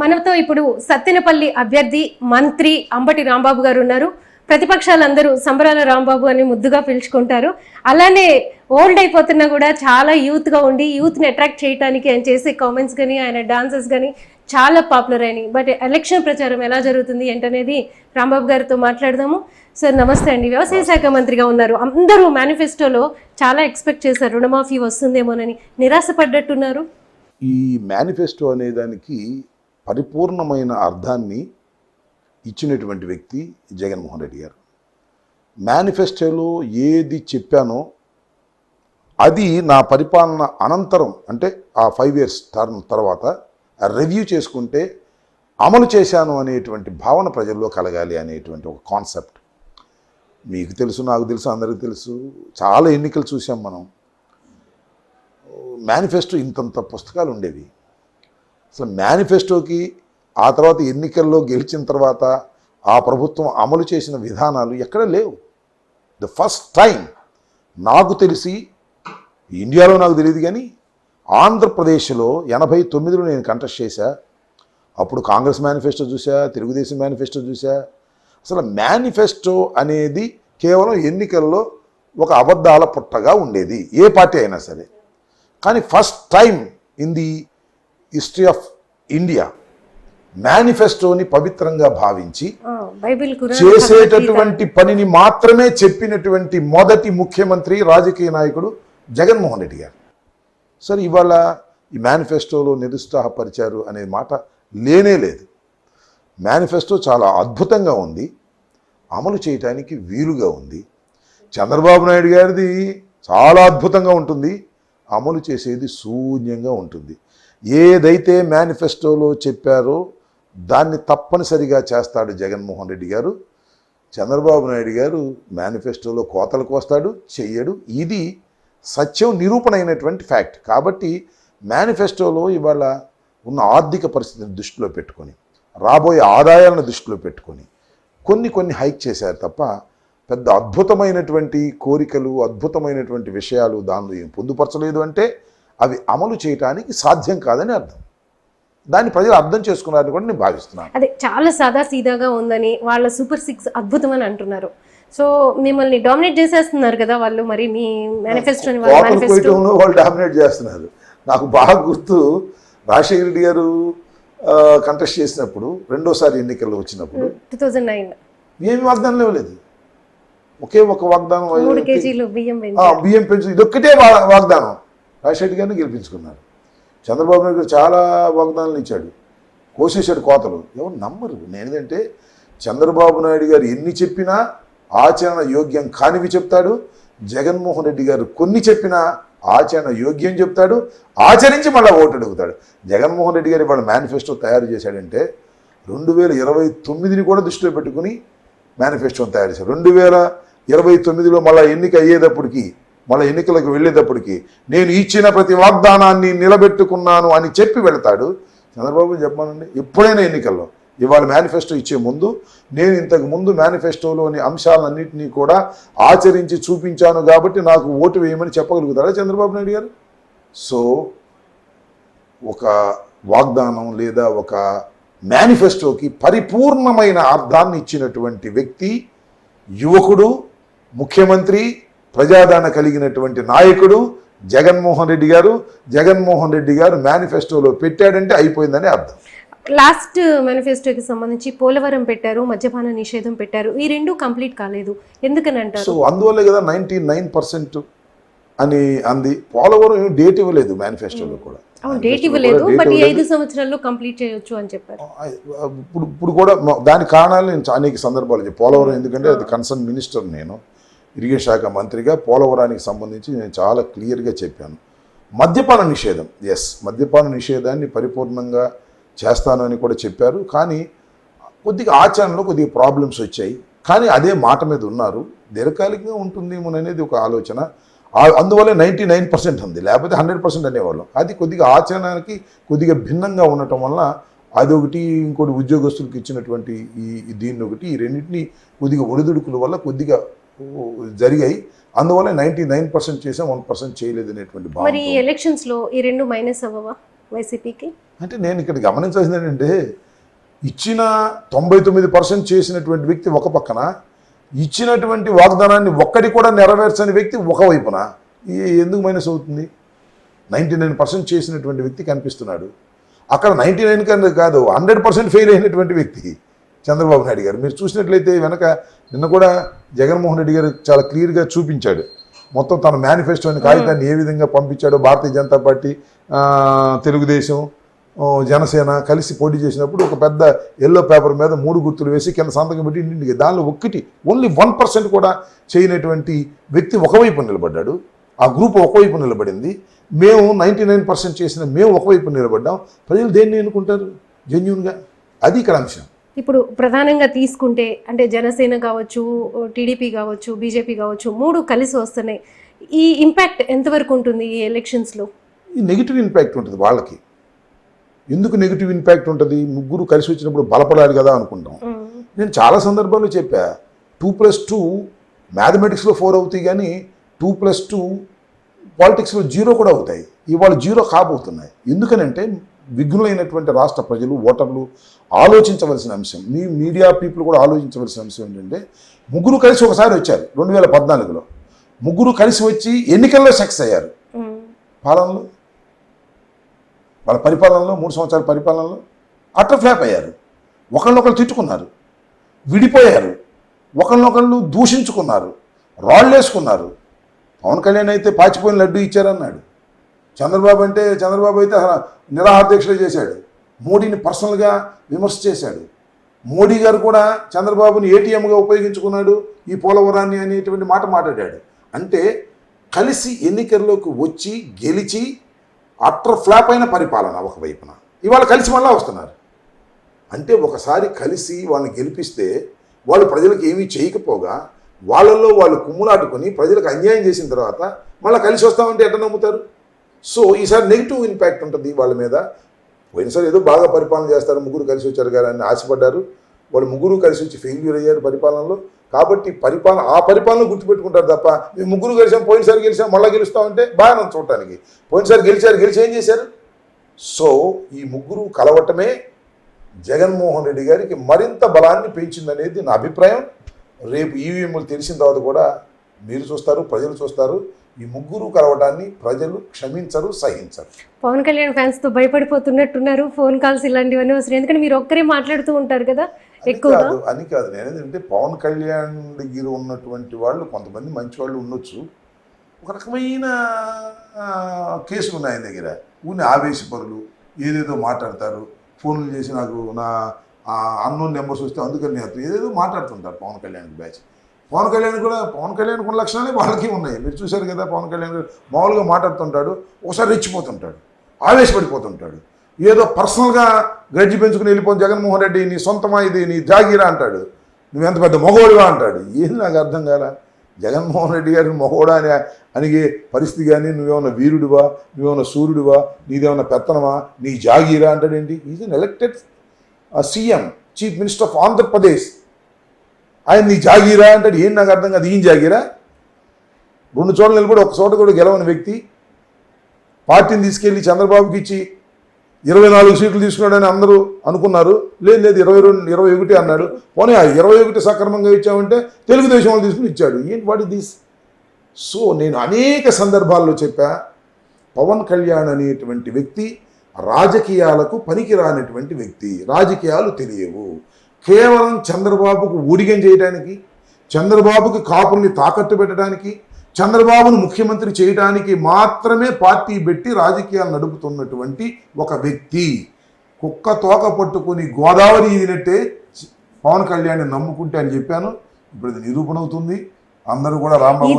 మనతో ఇప్పుడు సత్తెనపల్లి అభ్యర్థి మంత్రి అంబటి రాంబాబు గారు ఉన్నారు. ప్రతిపక్షాలందరూ సంబరాల రాంబాబు అని ముద్దుగా పిలుచుకుంటారు. అలానే ఓల్డ్ అయిపోతున్నా కూడా చాలా యూత్గా ఉండి యూత్ని అట్రాక్ట్ చేయడానికి ఆయన చేసే కామెంట్స్ కానీ ఆయన డాన్సెస్ కానీ చాలా పాపులర్ అయినాయి. బట్ ఎలక్షన్ ప్రచారం ఎలా జరుగుతుంది ఏంటనేది రాంబాబు గారితో మాట్లాడదాము. సార్ నమస్తే అండి. వ్యవసాయ శాఖ మంత్రిగా ఉన్నారు. అందరూ మేనిఫెస్టోలో చాలా ఎక్స్పెక్ట్ చేశారు. రుణమాఫీ వస్తుందేమోనని. నిరాశపడ్డట్టున్నారు. ఈ మేనిఫెస్టో అనే దానికి పరిపూర్ణమైన అర్థాన్ని ఇచ్చినటువంటి వ్యక్తి జగన్మోహన్ రెడ్డి గారు. మేనిఫెస్టోలో ఏది చెప్పానో అది నా పరిపాలన అనంతరం అంటే ఆ ఫైవ్ ఇయర్స్ టర్మ్ తర్వాత రివ్యూ చేసుకుంటే అమలు చేశాను అనేటువంటి భావన ప్రజల్లో కలగాలి అనేటువంటి ఒక కాన్సెప్ట్ మీకు తెలుసు నాకు తెలుసు అందరికీ తెలుసు చాలా ఎన్నికలు చూసాం మనం. మేనిఫెస్టో ఇంతంత పుస్తకాలు ఉండేవి. అసలు మేనిఫెస్టోకి ఆ తర్వాత ఎన్నికల్లో గెలిచిన తర్వాత ఆ ప్రభుత్వం అమలు చేసిన విధానాలు ఎక్కడ లేవు. ద ఫస్ట్ టైం నాకు తెలిసి ఇండియాలో నాకు తెలియదు కానీ ఆంధ్రప్రదేశ్లో ఎనభై తొమ్మిదిలో నేను కంటెస్ట్ చేశా. అప్పుడు కాంగ్రెస్ మేనిఫెస్టో చూసా తెలుగుదేశం మేనిఫెస్టో చూసా అసలు మేనిఫెస్టో అనేది కేవలం ఎన్నికల్లో ఒక అబద్ధాల పుట్టగా ఉండేది. ఏ పార్టీ అయినా సరే. కానీ first time in the history of India మేనిఫెస్టోని పవిత్రంగా భావించి చేసేటటువంటి పనిని మాత్రమే చెప్పినటువంటి మొదటి ముఖ్యమంత్రి రాజకీయ నాయకుడు జగన్మోహన్ రెడ్డి గారు. సరే ఇవాళ ఈ మేనిఫెస్టోలో నిరుత్సాహపరిచారు అనే మాట లేనే లేదు. మేనిఫెస్టో చాలా అద్భుతంగా ఉంది. అమలు చేయటానికి వీలుగా ఉంది. చంద్రబాబు నాయుడు గారిది చాలా అద్భుతంగా ఉంటుంది. అమలు చేసేది శూన్యంగా ఉంటుంది. ఏదైతే మేనిఫెస్టోలో చెప్పారో దాన్ని తప్పనిసరిగా చేస్తాడు జగన్మోహన్ రెడ్డి గారు. చంద్రబాబు నాయుడు గారు మేనిఫెస్టోలో కోతలకు వస్తాడు చెయ్యడు. ఇది సత్యం నిరూపణ అయినటువంటి ఫ్యాక్ట్. కాబట్టి మేనిఫెస్టోలో ఇవాళ ఉన్న ఆర్థిక పరిస్థితిని దృష్టిలో పెట్టుకొని రాబోయే ఆదాయాలను దృష్టిలో పెట్టుకొని కొన్ని కొన్ని హైక్ చేశారు తప్ప పెద్ద అద్భుతమైనటువంటి కోరికలు అద్భుతమైనటువంటి విషయాలు దానిలో ఏం పొందుపరచలేదు అంటే అవి అమలు చేయటానికి సాధ్యం కాదని అర్థం. దాన్ని ప్రజలు అర్థం చేసుకున్నారని కూడా నేను భావిస్తున్నాను. అదే చాలా సాదా సీదాగా ఉందని వాళ్ళ సూపర్ సిక్స్ అద్భుతం అని అంటున్నారు. సో మిమ్మల్ని డామినేట్ చేసేస్తున్నారు కదా వాళ్ళు మరి మీ మేనిఫెస్టోని వాళ్ళ డామినేట్ చేస్తున్నారు. నాకు బాగా గుర్తు రాజశేఖర రెడ్డి గారు కంటెస్ట్ చేసినప్పుడు రెండోసారి ఎన్నికల్లో వచ్చినప్పుడు టూ థౌజండ్ నైన్ ఏమి వాగ్దానం లేవలేదు ఒకే ఒక వాగ్దానం బియ్యం పెంచు ఇదొక్కటే వాగ్దానం. రాజశేఖర గారిని గెలిపించుకున్నారు. చంద్రబాబు నాయుడు గారు చాలా వాగ్దానాలు ఇచ్చాడు. కోసేశాడు కోతలు. ఎవరు నమ్మరు. నేనేదంటే చంద్రబాబు నాయుడు గారు ఎన్ని చెప్పినా ఆచరణ యోగ్యం కానివి చెప్తాడు. జగన్మోహన్ రెడ్డి గారు కొన్ని చెప్పినా ఆచరణ యోగ్యం చెప్తాడు. ఆచరించి మళ్ళీ ఓటు అడుగుతాడు. జగన్మోహన్ రెడ్డి గారు ఇవాళ మేనిఫెస్టో తయారు చేశాడంటే రెండు వేల ఇరవై తొమ్మిదిని కూడా దృష్టిలో పెట్టుకుని మేనిఫెస్టోని తయారు చేశారు రెండు వేల ఇరవై తొమ్మిదిలో మళ్ళీ ఎన్నిక అయ్యేటప్పటికి మళ్ళీ ఎన్నికలకు వెళ్ళేటప్పటికి నేను ఇచ్చిన ప్రతి వాగ్దానాన్ని నిలబెట్టుకున్నాను అని చెప్పి వెళతాడు. చంద్రబాబు చెప్పానండి ఎప్పుడైనా ఎన్నికల్లో ఇవాళ మేనిఫెస్టో ఇచ్చే ముందు నేను ఇంతకు ముందు మేనిఫెస్టోలోని అంశాలన్నింటినీ కూడా ఆచరించి చూపించాను కాబట్టి నాకు ఓటు వేయమని చెప్పగలుగుతారా చంద్రబాబు నాయుడు గారు? సో ఒక వాగ్దానం లేదా ఒక మేనిఫెస్టోకి పరిపూర్ణమైన అర్థాన్ని ఇచ్చినటువంటి వ్యక్తి యువకుడు ముఖ్యమంత్రి ప్రజాదరణ కలిగినటువంటి నాయకుడు జగన్మోహన్ రెడ్డి గారు జగన్మోహన్ రెడ్డి గారు మేనిఫెస్టోలో పెట్టాడంటే అయిపోయిందని అర్థం. లాస్ట్ మేనిఫెస్టోకి సంబంధించి పోలవరం పెట్టారు మద్యపాన నిషేధం పెట్టారు. ఈ రెండు కంప్లీట్ కాలేదు. ఎందుకని అంటారు? సో అందువల్లే కదా నైంటీ నైన్ పర్సెంట్ అని అంది. పోలవరం డేట్ ఇవ్వలేదు మేనిఫెస్టోలో కూడా. డేట్ ఇవ్వలేదు బట్. ఐదు సంవత్సరాల్లో కంప్లీట్ చేయొచ్చు అని చెప్పారు. ఇప్పుడు ఇప్పుడు కూడా దాని కారణాలు నేను అనేక సందర్భాలు పోలవరం ఎందుకంటే అది కన్సర్న్ మినిస్టర్ నేను. ఇరిగేషన్ శాఖ మంత్రిగా పోలవరానికి సంబంధించి నేను చాలా క్లియర్గా చెప్పాను. మద్యపాన నిషేధం. ఎస్ మద్యపాన నిషేధాన్ని పరిపూర్ణంగా చేస్తాను అని కూడా చెప్పారు. కానీ కొద్దిగా ఆచరణలో కొద్దిగా ప్రాబ్లమ్స్ వచ్చాయి. కానీ అదే మాట మీద ఉన్నారు. దీర్ఘకాలికంగా ఉంటుందేమో అనేది ఒక ఆలోచన. అందువల్ల నైంటీ నైన్ పర్సెంట్ ఉంది. లేకపోతే హండ్రెడ్ పర్సెంట్ అనేవాళ్ళం. అది కొద్దిగా ఆచరణకి కొద్దిగా భిన్నంగా ఉండటం వల్ల అదొకటి ఇంకోటి ఉద్యోగస్తులకు ఇచ్చినటువంటి ఈ దీన్ని ఒకటి ఈ రెండింటిని కొద్దిగా ఒడిదుడుకుల వల్ల కొద్దిగా జరిగాయి. అందువల్ల నైంటీ నైన్ పర్సెంట్ చేసాం వన్ పర్సెంట్ చేయలేదు అనేటువంటి మరి ఎలక్షన్స్లో ఈ రెండు మైనస్ అవ్వవా వైసీపీకి? అంటే నేను ఇక్కడ గమనించాల్సింది ఏంటంటే ఇచ్చిన తొంభై తొమ్మిది పర్సెంట్ చేసినటువంటి వ్యక్తి ఒక పక్కన ఇచ్చినటువంటి వాగ్దానాన్ని ఒక్కటి కూడా నెరవేర్చని వ్యక్తి ఒక వైపున. ఈ ఎందుకు మైనస్ అవుతుంది? నైంటీ నైన్ పర్సెంట్ చేసినటువంటి వ్యక్తి కనిపిస్తున్నాడు. అక్కడ నైంటీ నైన్ కాదు హండ్రెడ్ పర్సెంట్ ఫెయిల్ అయినటువంటి వ్యక్తి. చంద్రబాబు నాయుడు గారు. మీరు చూసినట్లయితే వెనక నిన్న కూడా జగన్మోహన్ రెడ్డి గారు చాలా క్లియర్గా చూపించాడు. మొత్తం తన మేనిఫెస్టోని కాగితాన్ని ఏ విధంగా పంపించాడో భారతీయ జనతా పార్టీ తెలుగుదేశం జనసేన కలిసి పోటీ చేసినప్పుడు ఒక పెద్ద ఎల్లో పేపర్ మీద మూడు గుర్తులు వేసి కింద సంతకం పెట్టి ఇంటింటికి దానిలో ఒక్కటి ఓన్లీ వన్ పర్సెంట్ కూడా చేయనటువంటి వ్యక్తి ఒకవైపు నిలబడ్డాడు. ఆ గ్రూప్ ఒకవైపు నిలబడింది. మేము నైంటీ నైన్ పర్సెంట్ చేసిన మేము ఒకవైపు నిలబడ్డాం. ప్రజలు దేన్ని ఎన్నుకుంటారు? జెన్యున్గా అది ఇక్కడ అంశం. ఇప్పుడు ప్రధానంగా తీసుకుంటే అంటే జనసేన కావచ్చు టీడీపీ కావచ్చు బీజేపీ కావచ్చు మూడు కలిసి వస్తున్నాయి. ఈ ఇంపాక్ట్ ఎంతవరకు ఉంటుంది ఈ ఎలక్షన్స్లో ఈ నెగిటివ్ ఇంపాక్ట్ ఉంటుంది వాళ్ళకి. ఎందుకు నెగిటివ్ ఇంపాక్ట్ ఉంటుంది? ముగ్గురు కలిసి వచ్చినప్పుడు బలపడాలి కదా అనుకుంటాం. నేను చాలా సందర్భాల్లో చెప్పా టూ ప్లస్ టూ మ్యాథమెటిక్స్లో ఫోర్ అవుతాయి కానీ టూ ప్లస్ టూ పాలిటిక్స్లో జీరో కూడా అవుతాయి. ఇవాళ జీరో కాబోతున్నాయి. ఎందుకనంటే విఘ్నులైనటువంటి రాష్ట్ర ప్రజలు ఓటర్లు ఆలోచించవలసిన అంశం. మీ మీడియా పీపుల్ కూడా ఆలోచించవలసిన అంశం ఏంటంటే ముగ్గురు కలిసి ఒకసారి వచ్చారు రెండు వేల పద్నాలుగులో. ముగ్గురు కలిసి వచ్చి ఎన్నికల్లో సక్సెస్ అయ్యారు. పాలనలో వాళ్ళ పరిపాలనలో మూడు సంవత్సరాల పరిపాలనలో అటర్ ఫ్లాప్ అయ్యారు. ఒకళ్ళనొకళ్ళు తిట్టుకున్నారు విడిపోయారు. ఒకళ్ళనొకళ్ళు దూషించుకున్నారు రాళ్ళేసుకున్నారు. పవన్ కళ్యాణ్ అయితే పాచిపోయిన లడ్డు ఇచ్చారన్నాడు. చంద్రబాబు అంటే చంద్రబాబు అయితే అసలు నిరాహార చేశాడు. మోడీని పర్సనల్గా విమర్శ చేశాడు. మోడీ గారు కూడా చంద్రబాబుని ఏటీఎంగా ఉపయోగించుకున్నాడు ఈ పోలవరాన్ని అనేటువంటి మాట మాట్లాడాడు. అంటే కలిసి ఎన్నికల్లోకి వచ్చి గెలిచి అట్టర్ ఫ్లాప్ అయిన పరిపాలన ఒకవైపున ఇవాళ కలిసి మళ్ళా వస్తున్నారు. అంటే ఒకసారి కలిసి వాళ్ళని గెలిపిస్తే వాళ్ళు ప్రజలకు ఏమీ చేయకపోగా వాళ్ళల్లో వాళ్ళు కుమ్ములాటుకొని ప్రజలకు అన్యాయం చేసిన తర్వాత మళ్ళీ కలిసి వస్తామంటే ఎట్లా నమ్ముతారు? సో ఈసారి నెగిటివ్ ఇంపాక్ట్ ఉంటుంది వాళ్ళ మీద. పోయినసారి ఏదో బాగా పరిపాలన చేస్తారు ముగ్గురు కలిసి వచ్చారు కదా అని ఆశపడ్డారు. వాళ్ళు ముగ్గురు కలిసి వచ్చి ఫెయిల్యూర్ అయ్యారు పరిపాలనలో. కాబట్టి పరిపాలన ఆ పరిపాలన గుర్తుపెట్టుకుంటారు తప్ప మేము ముగ్గురు గెలిచాం పోయినసారి గెలిచాం మళ్ళీ గెలుస్తామంటే బాగానే చూడటానికి. పోయినసారి గెలిచారు గెలిచి ఏం చేశారు? సో ఈ ముగ్గురు కలవటమే జగన్మోహన్ రెడ్డి గారికి మరింత బలాన్ని పెంచిందనేది నా అభిప్రాయం. రేపు ఈవీఎంలు తెలిసిన తర్వాత కూడా మీరు చూస్తారు ప్రజలు చూస్తారు ఈ ముగ్గురు కలవటాన్ని ప్రజలు క్షమించరు సహించరు. పవన్ కళ్యాణ్ ఫ్యాన్స్తో భయపడిపోతున్నట్టున్నారు ఫోన్ కాల్స్ ఇలాంటివన్నీ వస్తున్నాయి. ఎందుకంటే మీరు ఒక్కరే మాట్లాడుతూ ఉంటారు కదా కాదు అని కాదు. నేను ఏంటంటే పవన్ కళ్యాణ్ దగ్గర ఉన్నటువంటి వాళ్ళు కొంతమంది మంచి వాళ్ళు ఉండొచ్చు. ఒక రకమైన కేసులు ఉన్నాయి ఆయన దగ్గర. ఊని ఆవేశపరులు ఏదేదో మాట్లాడతారు. ఫోన్లు చేసి నాకు నా అన్నోన్ నెంబర్స్ వస్తే అందుకని నేను ఏదేదో మాట్లాడుతుంటారు పవన్ కళ్యాణ్ బ్యాచ్. పవన్ కళ్యాణ్ కూడా పవన్ కళ్యాణ్ కొన్ని లక్షణాలే వాళ్ళకి ఉన్నాయి. మీరు చూశారు కదా పవన్ కళ్యాణ్ మామూలుగా మాట్లాడుతుంటాడు ఒకసారి రెచ్చిపోతుంటాడు ఆవేశపడిపోతుంటాడు. ఏదో పర్సనల్గా గడ్జి పెంచుకుని వెళ్ళిపోయిన జగన్మోహన్ రెడ్డి నీ సొంతమా ఇది నీ జాగీరా అంటాడు. నువ్వెంత పెద్ద మగోడివా అంటాడు. ఏం నాకు అర్థం కాల? జగన్మోహన్ రెడ్డి గారిని మగోడా అని అనిగే పరిస్థితి కానీ నువ్వేమన్నా వీరుడివా నువ్వేమన్నా సూర్యుడివా నీదేమన్నా పెత్తనమా నీ జాగీరా అంటాడేంటి? Is an elected CM chief minister of Andhra Pradesh ఆయన నీ జాగీరా అంటాడు. ఏం నాకు అర్థం కాదు. ఈయన జాగీరా? రెండు చోట్ల నిలబడి ఒక చోట కూడా గెలవని వ్యక్తి పార్టీని తీసుకెళ్ళి చంద్రబాబుకి ఇచ్చి ఇరవై నాలుగు సీట్లు తీసుకున్నాడని అందరూ అనుకున్నారు. లేదు లేదు ఇరవై రెండు ఇరవై ఒకటి అన్నాడు. పోనీ ఆ ఇరవై ఒకటి సక్రమంగా ఇచ్చామంటే తెలుగుదేశం వాళ్ళు తీసుకుని ఇచ్చాడు. ఏంటి వాట్ దిస్ సో నేను అనేక సందర్భాల్లో చెప్పా పవన్ కళ్యాణ్ అనేటువంటి వ్యక్తి రాజకీయాలకు పనికిరానటువంటి వ్యక్తి. రాజకీయాలు తెలియవు. కేవలం చంద్రబాబుకు ఊడిగం చేయడానికి చంద్రబాబుకి కాపుల్ని తాకట్టు పెట్టడానికి చంద్రబాబును ముఖ్యమంత్రి చేయడానికి మాత్రమే పార్టీ పెట్టి రాజకీయాలు నడుపుతున్నటువంటి ఒక వ్యక్తి. కుక్క తోక పట్టుకొని గోదావరి ఈదినట్టే పవన్ కళ్యాణ్ నమ్ముకుంటే అని చెప్పాను. ఇప్పుడు ఇది నిరూపణ అవుతుంది అందరూ కూడా రాంబాబు